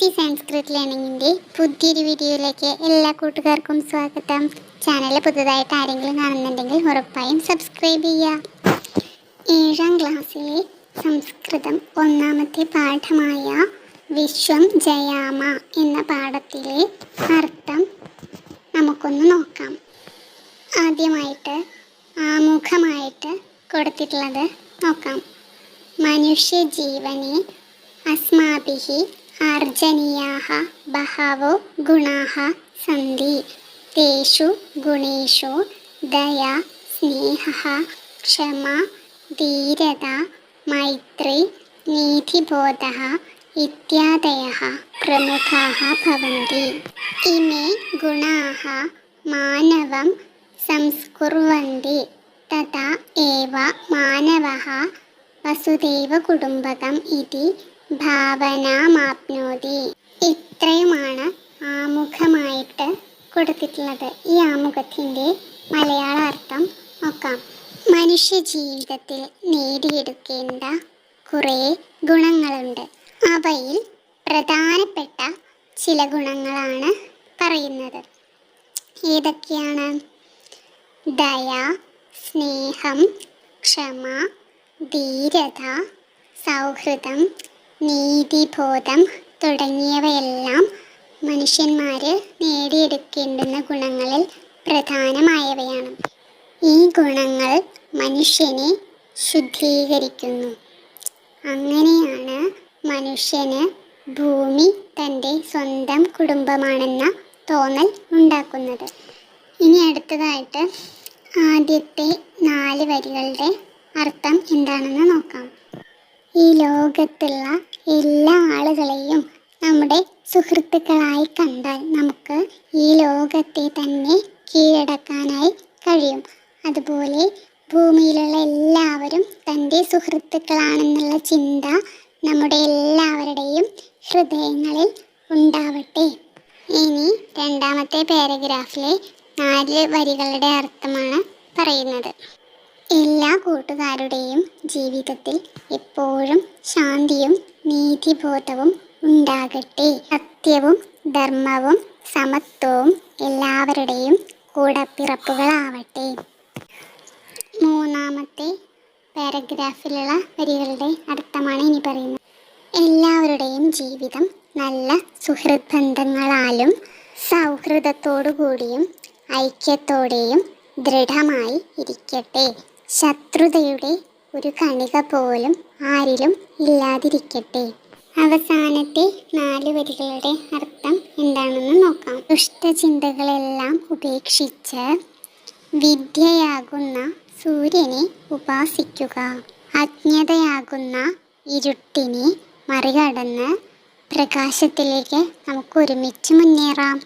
Easy Sanskrit ലേണിങ്ങിന്റെ പുതിയൊരു വീഡിയോയിലേക്ക് എല്ലാ കൂട്ടുകാർക്കും സ്വാഗതം. ചാനൽ പുതുതായിട്ട് ആരെങ്കിലും കാണുന്നുണ്ടെങ്കിൽ ഉറപ്പായും സബ്സ്ക്രൈബ് ചെയ്യുക ഏഴാം ക്ലാസ്സിലെ സംസ്കൃതം ഒന്നാമത്തെ പാഠമായ വിശ്വം ജയാമ എന്ന പാഠത്തിലെ അർത്ഥം നമുക്കൊന്ന് നോക്കാം. ആദ്യമായിട്ട് ആമുഖമായിട്ട് കൊടുത്തിട്ടുള്ളത് നോക്കാം. മനുഷ്യ ജീവനെ അസ്മാഭിः ആർജനീയാഹ ബഹവോ ഗുണാഹ സന്തി തേഷു ഗുണേഷു ദയ സ്നേഹ ക്ഷമ ധീരത മൈത്രി നീതിബോധ ഇത്യാദയ പ്രമുഖാ ഭവന്തി. ഇമേ ഗുണാഹ മാനവം സംസ്കുർവന്തി തഥാ ഏവ മാനവ വസുദേവ കുടുംബകം ഇതി ഭാവനാമാപ്നോതി. ഇത്രയുമാണ് ആമുഖമായിട്ട് കൊടുത്തിട്ടുള്ളത്. ഈ ആമുഖത്തിന്റെ മലയാള അർത്ഥം നോക്കാം. മനുഷ്യ ജീവിതത്തിൽ നേടിയെടുക്കേണ്ട കുറേ ഗുണങ്ങളുണ്ട്. അവയിൽ പ്രധാനപ്പെട്ട ചില ഗുണങ്ങളാണ് പറയുന്നത്. ഏതൊക്കെയാണ്? ദയ സ്നേഹം ക്ഷമ ധീരത സൗഹൃദം നീതിബോധം തുടങ്ങിയവയെല്ലാം മനുഷ്യന്മാർ നേടിയെടുക്കേണ്ടുന്ന ഗുണങ്ങളിൽ പ്രധാനമായവയാണ്. ഈ ഗുണങ്ങൾ മനുഷ്യനെ ശുദ്ധീകരിക്കുന്നു. അങ്ങനെയാണ് മനുഷ്യന് ഭൂമി തന്റെ സ്വന്തം കുടുംബമാണെന്ന തോന്നൽ ഉണ്ടാക്കുന്നത്. ഇനി അടുത്തതായിട്ട് ആദ്യത്തെ നാല് വരികളുടെ അർത്ഥം എന്താണെന്ന് നോക്കാം. ഈ ലോകത്തുള്ള എല്ലാ ആളുകളെയും നമ്മുടെ സുഹൃത്തുക്കളായി കണ്ടാൽ നമുക്ക് ഈ ലോകത്തെ തന്നെ കീഴടക്കാനായി കഴിയും. അതുപോലെ ഭൂമിയിലുള്ള എല്ലാവരും തന്റെ സുഹൃത്തുക്കളാണെന്നുള്ള ചിന്ത നമ്മുടെ എല്ലാവരുടെയും ഹൃദയങ്ങളിൽ ഉണ്ടാവട്ടെ. ഇനി രണ്ടാമത്തെ പാരഗ്രാഫിലെ നാല് വരികളുടെ അർത്ഥമാണ് പറയുന്നത്. എല്ലാ കൂട്ടുകാരുടെയും ജീവിതത്തിൽ എപ്പോഴും ശാന്തിയും നീതിബോധവും ഉണ്ടാകട്ടെ. സത്യവും ധർമ്മവും സമത്വവും എല്ലാവരുടെയും കൂടപ്പിറപ്പുകളാവട്ടെ. മൂന്നാമത്തെ പാരഗ്രാഫിലുള്ള വരികളുടെ അർത്ഥമാണ് ഇനി പറയുന്നത്. എല്ലാവരുടെയും ജീവിതം നല്ല സുഹൃത് ബന്ധങ്ങളാലും സൗഹൃദത്തോടു കൂടിയും ഐക്യത്തോടെയും ദൃഢമായി ഇരിക്കട്ടെ. ശത്രുതയുടെ ഒരു കണിക പോലും ആരിലും ഇല്ലാതിരിക്കട്ടെ. അവസാനത്തെ നാല് വരികളുടെ അർത്ഥം എന്താണെന്ന് നോക്കാം. ദുഷ്ടചിന്തകളെല്ലാം ഉപേക്ഷിച്ച് വിദ്യയാകുന്ന സൂര്യനെ ഉപാസിക്കുക. അജ്ഞതയാകുന്ന ഇരുട്ടിനെ മറികടന്ന് പ്രകാശത്തിലേക്ക് നമുക്ക് ഒരുമിച്ച് മുന്നേറാം.